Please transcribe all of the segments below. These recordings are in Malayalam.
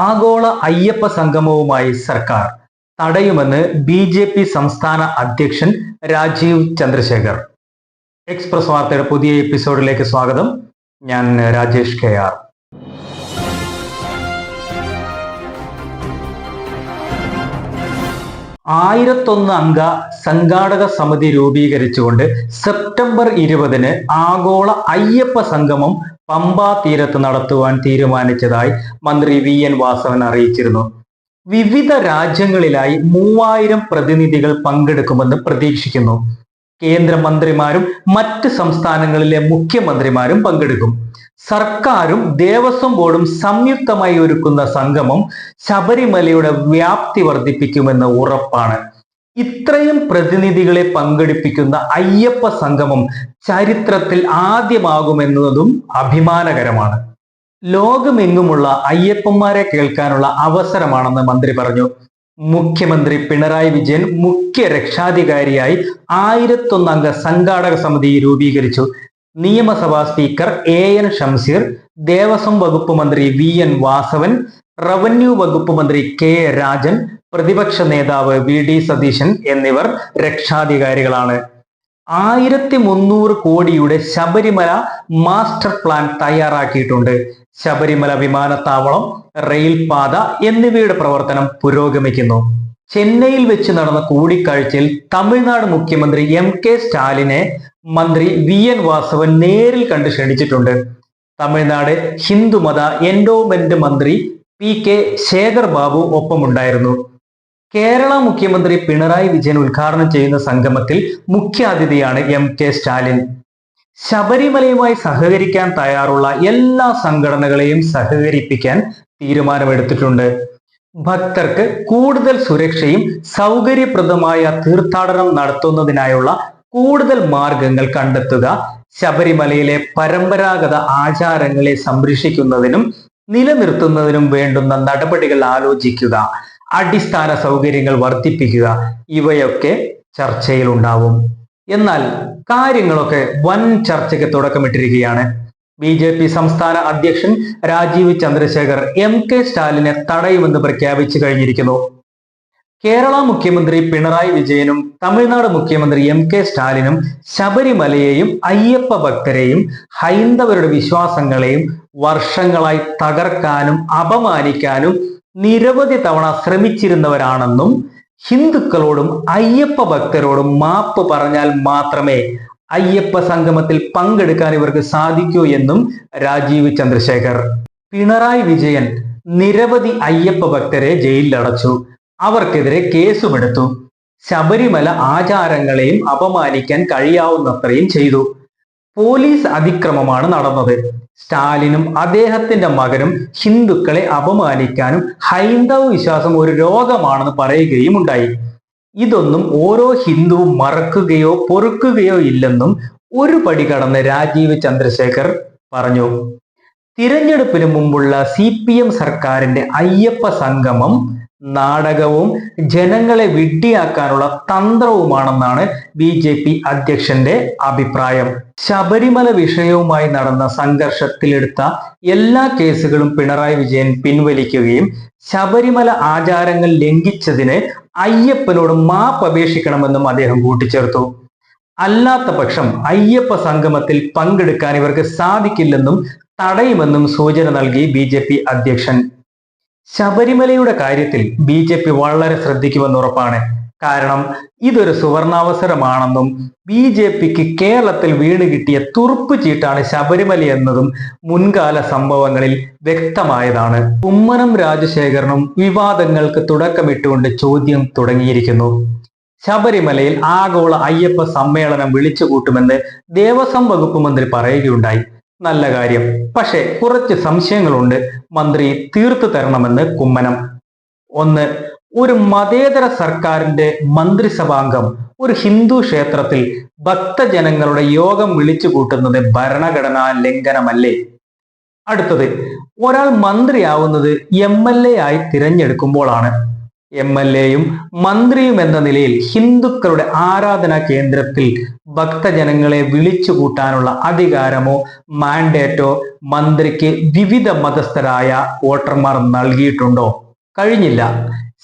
ആഗോള അയ്യപ്പ സംഗമവുമായി സർക്കാർ തടയുമെന്ന് ബി ജെ പി സംസ്ഥാന അധ്യക്ഷൻ രാജീവ് ചന്ദ്രശേഖർ. എക്സ്പ്രസ് വാർത്തയുടെ പുതിയ എപ്പിസോഡിലേക്ക് സ്വാഗതം. ഞാൻ രാജേഷ് കെ ആർ. ആയിരത്തൊന്ന് അംഗ സംഘാടക സമിതി രൂപീകരിച്ചുകൊണ്ട് സെപ്റ്റംബർ ഇരുപതിന് ആഗോള അയ്യപ്പ സംഗമം പമ്പാ തീരത്ത് നടത്തുവാൻ തീരുമാനിച്ചതായി മന്ത്രി വി എൻ വാസവൻ അറിയിച്ചിരുന്നു. വിവിധ രാജ്യങ്ങളിലായി മൂവായിരം പ്രതിനിധികൾ പങ്കെടുക്കുമെന്ന് പ്രതീക്ഷിക്കുന്നു. കേന്ദ്രമന്ത്രിമാരും മറ്റ് സംസ്ഥാനങ്ങളിലെ മുഖ്യമന്ത്രിമാരും പങ്കെടുക്കും. സർക്കാരും ദേവസ്വം ബോർഡും സംയുക്തമായി ഒരുക്കുന്ന സംഗമം ശബരിമലയുടെ വ്യാപ്തി വർദ്ധിപ്പിക്കുമെന്ന് ഉറപ്പാണ്. ഇത്രയും പ്രതിനിധികളെ പങ്കെടുപ്പിക്കുന്ന അയ്യപ്പ സംഗമം ചരിത്രത്തിൽ ആദ്യമാകുമെന്നതും അഭിമാനകരമാണ്. ലോകമെങ്ങുമുള്ള അയ്യപ്പന്മാരെ കേൾക്കാനുള്ള അവസരമാണെന്ന് മന്ത്രി പറഞ്ഞു. മുഖ്യമന്ത്രി പിണറായി വിജയൻ മുഖ്യ രക്ഷാധികാരിയായി ആയിരത്തൊന്നംഗ സംഘാടക സമിതി രൂപീകരിച്ചു. നിയമസഭാ speaker A N Shamseer Devaswom വകുപ്പ് മന്ത്രി വി എൻ വാസവൻ റവന്യൂ വകുപ്പ് മന്ത്രി കെ രാജൻ പ്രതിപക്ഷ നേതാവ് വി ഡി സതീശൻ എന്നിവർ രക്ഷാധികാരികളാണ്. ആയിരത്തി മുന്നൂറ് കോടിയുടെ ശബരിമല മാസ്റ്റർ പ്ലാൻ തയ്യാറാക്കിയിട്ടുണ്ട്. ശബരിമല വിമാനത്താവളം റെയിൽപാത എന്നിവയുടെ പ്രവർത്തനം പുരോഗമിക്കുന്നു. ചെന്നൈയിൽ വെച്ച് നടന്ന കൂടിക്കാഴ്ചയിൽ തമിഴ്നാട് മുഖ്യമന്ത്രി എം കെ സ്റ്റാലിനെ മന്ത്രി വി എൻ വാസവൻ നേരിൽ കണ്ട് ക്ഷണിച്ചിട്ടുണ്ട്. തമിഴ്നാട് ഹിന്ദുമത എൻഡോമെന്റ് മന്ത്രി പി കെ ശേഖർ ബാബു ഒപ്പമുണ്ടായിരുന്നു. കേരള മുഖ്യമന്ത്രി പിണറായി വിജയൻ ഉദ്ഘാടനം ചെയ്യുന്ന സംഗമത്തിൽ മുഖ്യാതിഥിയാണ് എം കെ സ്റ്റാലിൻ. ശബരിമലയുമായി സഹകരിക്കാൻ തയ്യാറുള്ള എല്ലാ സംഘടനകളെയും സഹകരിപ്പിക്കാൻ തീരുമാനമെടുത്തിട്ടുണ്ട്. ഭക്തർക്ക് കൂടുതൽ സുരക്ഷയും സൗകര്യപ്രദമായ തീർത്ഥാടനം നടത്തുന്നതിനായുള്ള കൂടുതൽ മാർഗങ്ങൾ കണ്ടെത്തുക ശബരിമലയിലെ പരമ്പരാഗത ആചാരങ്ങളെ സംരക്ഷിക്കുന്നതിനും നിലനിർത്തുന്നതിനും വേണ്ടുന്ന നടപടികൾ ആലോചിക്കുക അടിസ്ഥാന സൗകര്യങ്ങൾ വർദ്ധിപ്പിക്കുക ഇവയൊക്കെ ചർച്ചയിൽ ഉണ്ടാവും എന്നാൽ കാര്യങ്ങളൊക്കെ വൻ ചർച്ചയ്ക്ക് തുടക്കമിട്ടിരിക്കുകയാണ്. ബി ജെ പി സംസ്ഥാന അധ്യക്ഷൻ രാജീവ് ചന്ദ്രശേഖർ എം കെ സ്റ്റാലിനെ തടയുമെന്ന് പ്രഖ്യാപിച്ചു കഴിഞ്ഞിരിക്കുന്നു. കേരള മുഖ്യമന്ത്രി പിണറായി വിജയനും തമിഴ്നാട് മുഖ്യമന്ത്രി എം കെ സ്റ്റാലിനും ശബരിമലയെയും അയ്യപ്പ ഭക്തരെയും ഹൈന്ദവരുടെ വിശ്വാസങ്ങളെയും വർഷങ്ങളായി തകർക്കാനും അപമാനിക്കാനും നിരവധി തവണ ശ്രമിച്ചിരുന്നവരാണെന്നും ഹിന്ദുക്കളോടും അയ്യപ്പ ഭക്തരോടും മാപ്പ് പറഞ്ഞാൽ മാത്രമേ അയ്യപ്പ സംഗമത്തിൽ പങ്കെടുക്കാൻ ഇവർക്ക് സാധിക്കൂ എന്നും രാജീവ് ചന്ദ്രശേഖർ. പിണറായി വിജയൻ നിരവധി അയ്യപ്പ ഭക്തരെ ജയിലിലടച്ചു. അവർക്കെതിരെ കേസുമെടുത്തു. ശബരിമല ആചാരങ്ങളെയും അപമാനിക്കാൻ കഴിയാവുന്നത്രയും ചെയ്തു. പോലീസ് അതിക്രമമാണ് നടന്നത്. സ്റ്റാലിനും അദ്ദേഹത്തിന്റെ മകനും ഹിന്ദുക്കളെ അപമാനിക്കാനും ഹൈന്ദവ വിശ്വാസം ഒരു രോഗമാണെന്ന് പറയുകയും ഉണ്ടായി. ഇതൊന്നും ഓരോ ഹിന്ദുവും മറക്കുകയോ പൊറുക്കുകയോ ഇല്ലെന്നും ഒരു പടി കടന്ന് രാജീവ് ചന്ദ്രശേഖർ പറഞ്ഞു. തിരഞ്ഞെടുപ്പിന് മുമ്പുള്ള സി പി എം സർക്കാരിന്റെ അയ്യപ്പ സംഗമം നാടകവും ജനങ്ങളെ വിഡ്ഢിയാക്കാനുള്ള തന്ത്രവുമാണെന്നാണ് ബി ജെ പി അധ്യക്ഷന്റെ അഭിപ്രായം. ശബരിമല വിഷയവുമായി നടന്ന സംഘർഷത്തിലെടുത്ത എല്ലാ കേസുകളും പിണറായി വിജയൻ പിൻവലിക്കുകയും ശബരിമല ആചാരങ്ങൾ ലംഘിച്ചതിന് അയ്യപ്പനോട് മാപ്പ് അപേക്ഷിക്കണമെന്നും അദ്ദേഹം കൂട്ടിച്ചേർത്തു. അല്ലാത്ത പക്ഷം അയ്യപ്പ സംഗമത്തിൽ പങ്കെടുക്കാൻ ഇവർക്ക് സാധിക്കില്ലെന്നും തടയുമെന്നും സൂചന നൽകി ബി അധ്യക്ഷൻ ശബരിമലയുടെ കാര്യത്തിൽ ബി ജെ പി വളരെ ശ്രദ്ധിക്കുമെന്ന് ഉറപ്പാണ്. കാരണം ഇതൊരു സുവർണാവസരമാണെന്നും ബി ജെ പിക്ക് കേരളത്തിൽ വീണ് കിട്ടിയ തുറുപ്പ് ചീട്ടാണ് ശബരിമല എന്നതും മുൻകാല സംഭവങ്ങളിൽ വ്യക്തമായതാണ്. കുമ്മനം രാജശേഖരനും വിവാദങ്ങൾക്ക് തുടക്കമിട്ടുകൊണ്ട് ചോദ്യം തുടങ്ങിയിരിക്കുന്നു. ശബരിമലയിൽ ആഗോള അയ്യപ്പ സമ്മേളനം വിളിച്ചുകൂട്ടുമെന്ന് ദേവസ്വം വകുപ്പ് മന്ത്രി പറയുകയുണ്ടായി. നല്ല കാര്യം. പക്ഷേ കുറച്ച് സംശയങ്ങളുണ്ട്. മന്ത്രി തീർത്തു തരണമെന്ന് കുമ്മനം. ഒന്ന് ഒരു മതേതര സർക്കാരിന്റെ മന്ത്രിസഭാംഗം ഒരു ഹിന്ദു ക്ഷേത്രത്തിൽ ഭക്തജനങ്ങളുടെ യോഗം വിളിച്ചു കൂട്ടുന്നത് ഭരണഘടനാ ലംഘനമല്ലേ? അടുത്തത് ഒരാൾ മന്ത്രിയാവുന്നത് എം എൽ എ ആയി തിരഞ്ഞെടുക്കുമ്പോഴാണ്. എം എൽ എയും മന്ത്രിയും എന്ന നിലയിൽ ഹിന്ദുക്കളുടെ ആരാധനാ കേന്ദ്രത്തിൽ ഭക്തജനങ്ങളെ വിളിച്ചു കൂട്ടാനുള്ള അധികാരമോ മാൻഡേറ്റോ മന്ത്രിക്ക് വിവിധ മതസ്ഥരായ വോട്ടർമാർ നൽകിയിട്ടുണ്ടോ? കഴിഞ്ഞില്ല.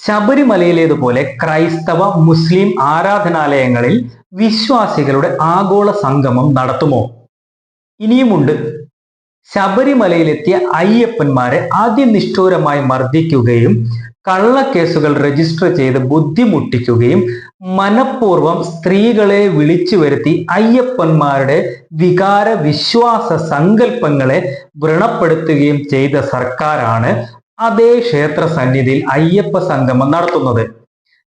ശബരിമലയിലേതുപോലെ ക്രൈസ്തവ മുസ്ലിം ആരാധനാലയങ്ങളിൽ വിശ്വാസികളുടെ ആഗോള സംഗമം നടത്തുമോ? ഇനിയുമുണ്ട്. ശബരിമലയിലെത്തിയ അയ്യപ്പന്മാരെ അതിനിഷ്ഠൂരമായി മർദ്ദിക്കുകയും കള്ളക്കേസുകൾ രജിസ്റ്റർ ചെയ്ത് ബുദ്ധിമുട്ടിക്കുകയും മനഃപൂർവം സ്ത്രീകളെ വിളിച്ചു വരുത്തി അയ്യപ്പന്മാരുടെ വികാര വിശ്വാസ സങ്കല്പങ്ങളെ വ്രണപ്പെടുത്തുകയും ചെയ്ത സർക്കാരാണ് അതേ ക്ഷേത്ര സന്നിധിയിൽ അയ്യപ്പ സംഗമം നടത്തുന്നത്.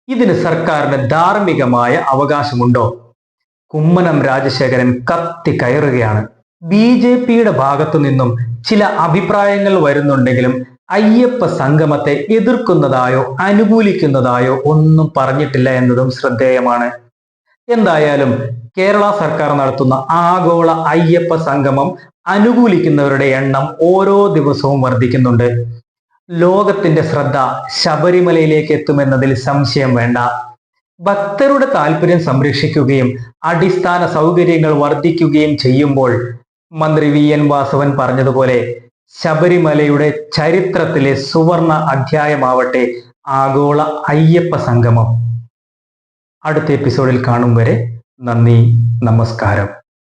ഇതിന് സർക്കാരിന് ധാർമ്മികമായ അവകാശമുണ്ടോ? കുമ്മനം രാജശേഖരൻ കത്തി കയറുകയാണ്. ബി ജെ പിയുടെ ഭാഗത്തു നിന്നും ചില അഭിപ്രായങ്ങൾ വരുന്നുണ്ടെങ്കിലും അയ്യപ്പ സംഗമത്തെ എതിർക്കുന്നതായോ അനുകൂലിക്കുന്നതായോ ഒന്നും പറഞ്ഞിട്ടില്ല എന്നതും ശ്രദ്ധേയമാണ്. എന്തായാലും കേരള സർക്കാർ നടത്തുന്ന ആഗോള അയ്യപ്പ സംഗമം അനുകൂലിക്കുന്നവരുടെ എണ്ണം ഓരോ ദിവസവും വർദ്ധിക്കുന്നുണ്ട്. ലോകത്തിന്റെ ശ്രദ്ധ ശബരിമലയിലേക്ക് എത്തുമെന്നതിൽ സംശയം വേണ്ട. ഭക്തരുടെ താല്പര്യം സംരക്ഷിക്കുകയും അടിസ്ഥാന സൗകര്യങ്ങൾ വർദ്ധിക്കുകയും ചെയ്യുമ്പോൾ മന്ത്രി വി എൻ വാസവൻ പറഞ്ഞതുപോലെ ശബരിമലയുടെ ചരിത്രത്തിലെ സുവർണ അധ്യായമാവട്ടെ ആഗോള അയ്യപ്പ സംഗമം. അടുത്ത എപ്പിസോഡിൽ കാണും വരെ നന്ദി നമസ്കാരം.